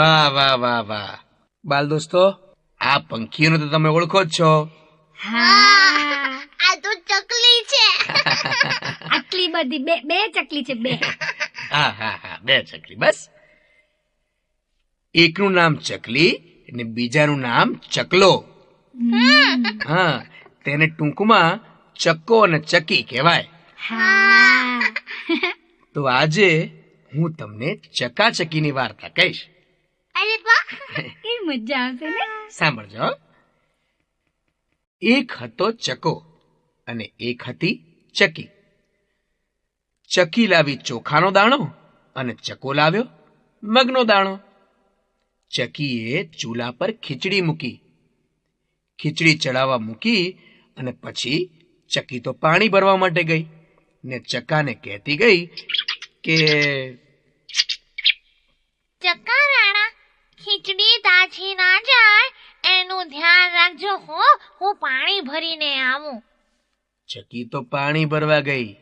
વાહ વાહ વાહ વાહ. બાલ દોસ્તો? આ પંખીઓને તો તમે ઓળખો જ છો. આ તો ચકલી છે. આટલી બધી બે બે ચકલી છે બે. હા હા હા બે ચકલી બસ. એકનું નામ ચકલી અને બીજાનું નામ ચકલો. હા તેને ટૂંકમાં ચક્કો અને ચકી કહેવાય. તો આજે હું તમને ચકાચકીની વાર્તા કહીશ. એ મજા આવશે ને? સાંભળજો એક હતો ચકો અને એક હતી ચકી. ચકી લાવી ચોખાનો દાણો અને ચકો લાવ્યો મગનો દાણો. ચકીએ ચૂલા પર ખીચડી મૂકી. ખીચડી ચડાવવા મૂકી અને પછી ચકી તો પાણી ભરવા માટે ગઈ ને ચકાને કહેતી ગઈ કે રાણા ખીચડી તાછી ના જાય, એનું ધ્યાન રાખજો હો, હું પાણી ભરીને આવું. ચકી તો પાણી ભરવા ગઈ.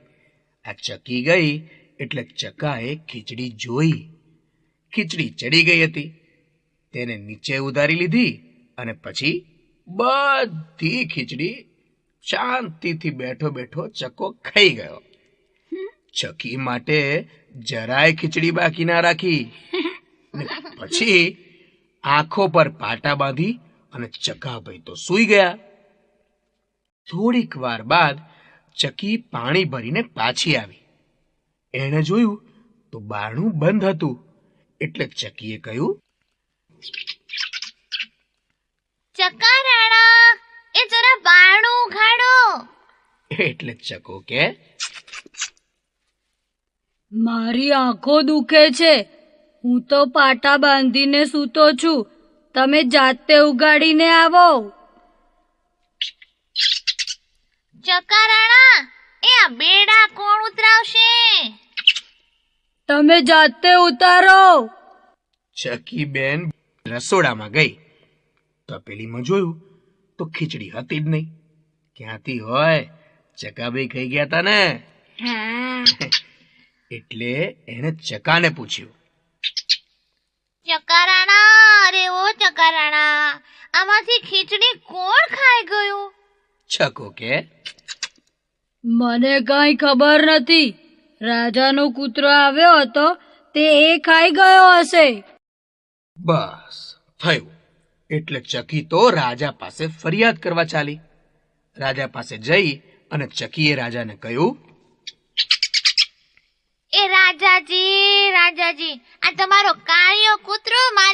આ ચકી ગઈ એટલે ચકાએ ખીચડી જોઈ. ખીચડી ચડી ગઈ હતી. તેને નીચે ઉતારી લીધી અને પછી બધી ખીચડી શાંતિથી બેઠો બેઠો ચકો ખાઈ ગયો. ચકી માટે જરાય ખીચડી બાકી ના રાખી. પછી આંખો પર પાટા બાંધી અને ચકાભાઈ તો સૂઈ ગયા. થોડીક વાર બાદ ચકી પાણી ભરીને પાછી આવી. એણે જોયું તો બારણું બંધ હતું. એટલે ચકીએ કહ્યું ચકા રાણા એ જરા બારણું ઉઘાડો. એટલે ચકો કે મારી આંખો દુખે છે. હું તો પાટા બાંધીને સૂતો છું. તમે જાતે ઉગાડીને આવો. ચકારાણા રાણા એ આ બેડા કોણ ઉતરાવશે? તમે જાતે ઉતારો. ચકી બેન રસોડામાં ગઈ. તપેલીમાં જોયું તો ખીચડી હતી જ નહીં. ક્યાંથી હોય? ચકાભાઈ ખાઈ ગયા તા ને. એટલે એને ચકાને પૂછ્યું. ચક્કા અરે ઓ ચક્કા આમાંથી ખીચડી કોણ ખાઈ ગયું? છકો કે? મને કઈ ખબર નથી. રાજાનો કૂતરો આવ્યો હતો તે એ ખાઈ ગયો હશે. બસ થયું. એટલે ચકી તો રાજા પાસે ફરિયાદ કરવા ચાલી. રાજા પાસે જઈ અને ચકીએ રાજાને કહ્યું એ રાજાજી રાજાજી આ તમારો કાળિયો કૂતરો મારી